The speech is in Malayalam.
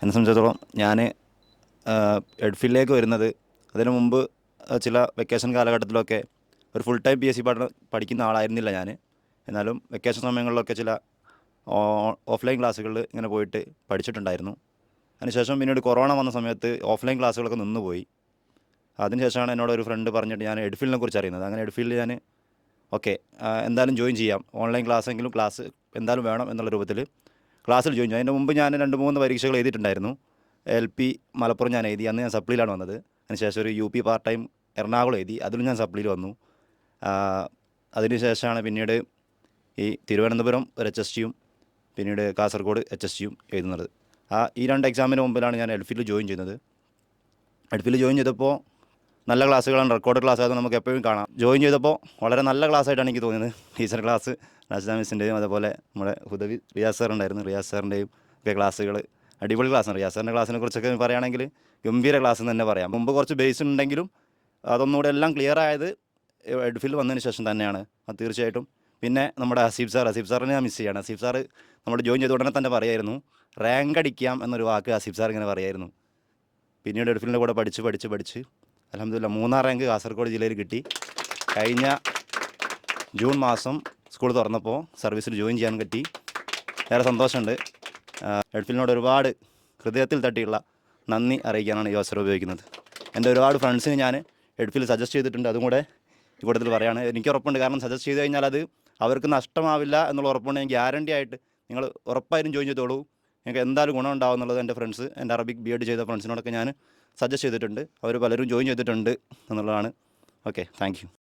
എന്നെ സംബന്ധിച്ചിടത്തോളം ഞാൻ എഡ്ഫിലേക്ക് വരുന്നത് അതിനു മുമ്പ് ചില വെക്കേഷൻ കാലഘട്ടത്തിലൊക്കെ ഒരു full time P S C പഠനം പഠിക്കുന്ന ആളായിരുന്നില്ല ഞാൻ എന്നാലും വെക്കേഷൻ സമയങ്ങളിലൊക്കെ ചില ഓഫ്ലൈൻ ക്ലാസ്സുകളിൽ ഇങ്ങനെ പോയിട്ട് പഠിച്ചിട്ടുണ്ടായിരുന്നു. അതിനുശേഷം പിന്നീട് കൊറോണ വന്ന സമയത്ത് ഓഫ്ലൈൻ ക്ലാസ്സുകളൊക്കെ നിന്നുപോയി. അതിനുശേഷമാണ് എന്നോട് ഒരു ഫ്രണ്ട് പറഞ്ഞിട്ട് ഞാൻ എഡ്ഫീൽഡിനെ കുറിച്ച് അറിയുന്നത്. അങ്ങനെ എഡ്ഫീൽഡിൽ ഞാൻ ഓക്കെ എന്തായാലും ജോയിൻ ചെയ്യാം. ഓൺലൈൻ ക്ലാസ് എങ്കിലും ക്ലാസ് എന്തായാലും വേണം എന്നുള്ള രൂപത്തിൽ ക്ലാസ്സിൽ ജോയിൻ ചെയ്തു. അതിന്റെ മുമ്പ് ഞാൻ രണ്ട് മൂന്ന് പരീക്ഷകൾ എഴുതിയിട്ടുണ്ടായിരുന്നു. എൽ പി മലപ്പുറം ഞാൻ എഴുതി. അന്ന് ഞാൻ സപ്ലിയിലാണ് വന്നത്. അതിനുശേഷം ഒരു U P part time Ernakulam എഴുതി. അതിലും ഞാൻ സപ്ലിയിൽ വന്നു. അതിനുശേഷമാണ് പിന്നീട് ഈ തിരുവനന്തപുരം ഒരു എച്ച് എസ് ടിയും പിന്നീട് കാസർഗോഡ് എച്ച് എസ് ടിയും എഴുതുന്നത്. ആ ഈ രണ്ട് എക്സാമിന് മുമ്പിലാണ് ഞാൻ എൽഫിൽ ജോയിൻ ചെയ്യുന്നത്. എൽഫിൽ ജോയിൻ ചെയ്തപ്പോൾ നല്ല ക്ലാസ്സുകളാണ്. റെക്കോർഡ് ക്ലാസ് ആയതുകൊണ്ട് നമുക്ക് എപ്പോഴും കാണാം. ജോയിൻ ചെയ്തപ്പോൾ വളരെ നല്ല ക്ലാസ് ആയിട്ടാണ് എനിക്ക് തോന്നിയത്. ടീച്ചർ ക്ലാസ് രാജധാ മിസ്സിന്റെയും അതുപോലെ നമ്മുടെ ഹുദവി റിയാസ് സാർ ഉണ്ടായിരുന്നു. റിയാസ് സാറിന്റെയും ഒക്കെ ക്ലാസ്സുകൾ. അടിപൊളി ക്ലാസ്സാണ്. റിയാസ് സാറിന്റെ ക്ലാസ്സിനെ കുറിച്ചൊക്കെ പറയുകയാണെങ്കിൽ ഗംഭീര ക്ലാസ് എന്ന് തന്നെ പറയാം. മുമ്പ് കുറച്ച് ബേസ് ഉണ്ടെങ്കിലും അതൊന്നുകൂടെ എല്ലാം ക്ലിയർ ആയത് എഡ്ഫിൽ വന്നതിന് ശേഷം തന്നെയാണ്. അത് തീർച്ചയായിട്ടും. പിന്നെ നമ്മുടെ ഹസീബ് സാർ ഹസീബ് സാറിനെ ഞാൻ മിസ് ചെയ്യാണ്. ഹസീബ് സാർ നമ്മൾ ജോയിൻ ചെയ്ത ഉടനെ തന്നെ പറയായിരുന്നു റാങ്ക് അടിക്കാം എന്നൊരു വാക്ക് ഹസീബ് സാർ ഇങ്ങനെ പറയായിരുന്നു. പിന്നീട് എഡ്ഫിലിന്റെ കൂടെ പഠിച്ച് പഠിച്ച് പഠിച്ച് അലഹമില്ല മൂന്നാം റാങ്ക് കാസർഗോഡ് ജില്ലയിൽ കിട്ടി. കഴിഞ്ഞ ജൂൺ മാസം സ്കൂൾ തുറന്നപ്പോൾ സർവീസിൽ ജോയിൻ ചെയ്യാൻ പറ്റി. ഏറെ സന്തോഷമുണ്ട്. എഡ്ഫിലിനോട് ഒരുപാട് ഹൃദയത്തിൽ തട്ടിയുള്ള നന്ദി അറിയിക്കാനാണ് ഈ അവസരം ഉപയോഗിക്കുന്നത്. എന്റെ ഒരുപാട് ഫ്രണ്ട്സിന് ഞാൻ എഡ്ഫിൽ സജസ്റ്റ് ചെയ്തിട്ടുണ്ട്. അതും കൂടെ ഈ കൂട്ടത്തിൽ പറയുകയാണ് എനിക്ക് ഉറപ്പുണ്ട്. കാരണം സജസ്റ്റ് ചെയ്ത് കഴിഞ്ഞാൽ അത് അവർക്ക് നഷ്ടമാവില്ല എന്നുള്ള ഉറപ്പുണ്ട്. ഞാൻ ഗ്യാരണ്ടി ആയിട്ട് നിങ്ങൾ ഉറപ്പായാലും ജോയിൻ ചെയ്തോളൂ. നിങ്ങൾക്ക് എന്തായാലും ഗുണം ഉണ്ടാവും എന്നുള്ളത് എന്റെ ഫ്രണ്ട്സ് എന്റെ അറബിക് ബി എഡ് ചെയ്ത ഫ്രണ്ട്സിനോടൊക്കെ ഞാൻ സജസ്റ്റ് ചെയ്തിട്ടുണ്ട്. അവർ പലരും ജോയിൻ ചെയ്തിട്ടുണ്ട് എന്നുള്ളതാണ്. Okay thank